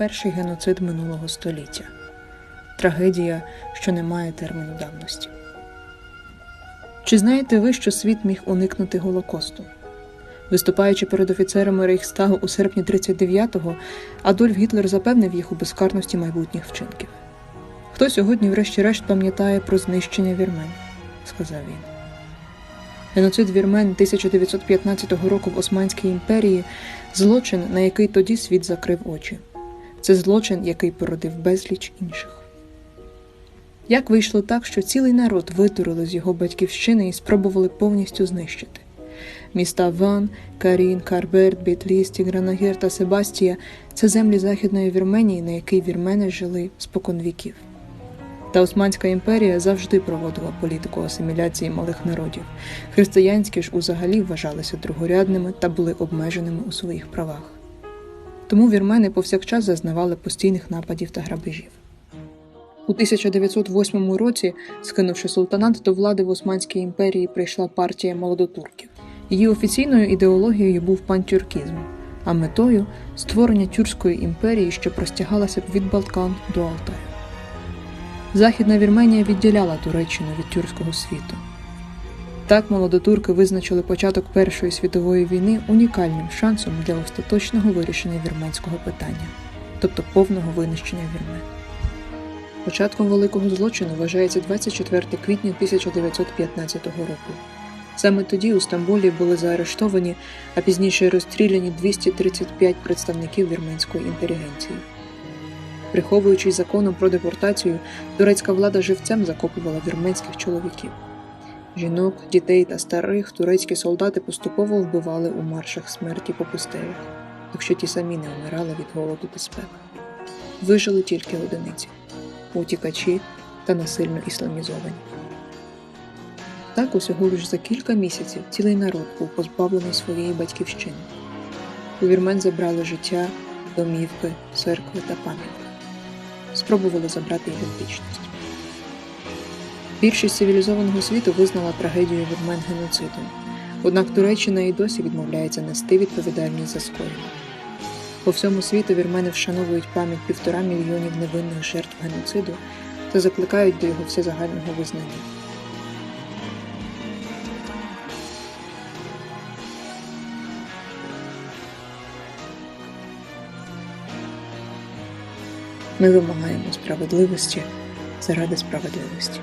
перший геноцид минулого століття. Трагедія, що не має терміну давності. Чи знаєте ви, що світ міг уникнути Голокосту? Виступаючи перед офіцерами Рейхстагу у серпні 39-го, Адольф Гітлер запевнив їх у безкарності майбутніх вчинків. Хто сьогодні, врешті-решт, пам'ятає про знищення вірмен? сказав він. Геноцид вірмен 1915 року в Османській імперії злочин, на який тоді світ закрив очі. Це злочин, який породив безліч інших. Як вийшло так, що цілий народ витурили з його батьківщини і спробували повністю знищити? Міста Ван, Карін, Карберт, Бітліс, Тігранагір та Себастія це землі Західної Вірменії, на якій вірмени жили споконвіків. Та Османська імперія завжди проводила політику асиміляції малих народів. Християнські ж узагалі вважалися другорядними та були обмеженими у своїх правах. Тому вірмени повсякчас зазнавали постійних нападів та грабежів. У 1908 році, скинувши султанат до влади в Османській імперії, прийшла партія молодотурків. Її офіційною ідеологією був пантюркізм, а метою створення тюркської імперії, що простягалася б від Балкан до Алтаю. Західна Вірменія відділяла Туреччину від тюркського світу. Так молодотурки визначили початок Першої світової війни унікальним шансом для остаточного вирішення вірменського питання, тобто повного винищення вірмен. Початком великого злочину вважається 24 квітня 1915 року. Саме тоді у Стамбулі були заарештовані, а пізніше розстріляні 235 представників вірменської інтелігенції. Приховуючись законом про депортацію, турецька влада живцем закопувала вірменських чоловіків. Жінок, дітей та старих турецькі солдати поступово вбивали у маршах смерті по пустелях, якщо ті самі не вмирали від голоду та спеки. Вижили тільки одиниці утікачі та насильно ісламізовані. Так усього лиш за кілька місяців цілий народ був позбавлений своєї батьківщини. У вірмен забрали життя, домівки, церкви та пам'ятки. Спробували забрати ідентичність. Більшість цивілізованого світу визнала трагедію вірмен геноцидом, однак Туреччина і досі відмовляється нести відповідальність за скоєння. По всьому світу вірмени вшановують пам'ять півтора мільйонів невинних жертв геноциду та закликають до його всезагального визнання. Ми вимагаємо справедливості заради справедливості.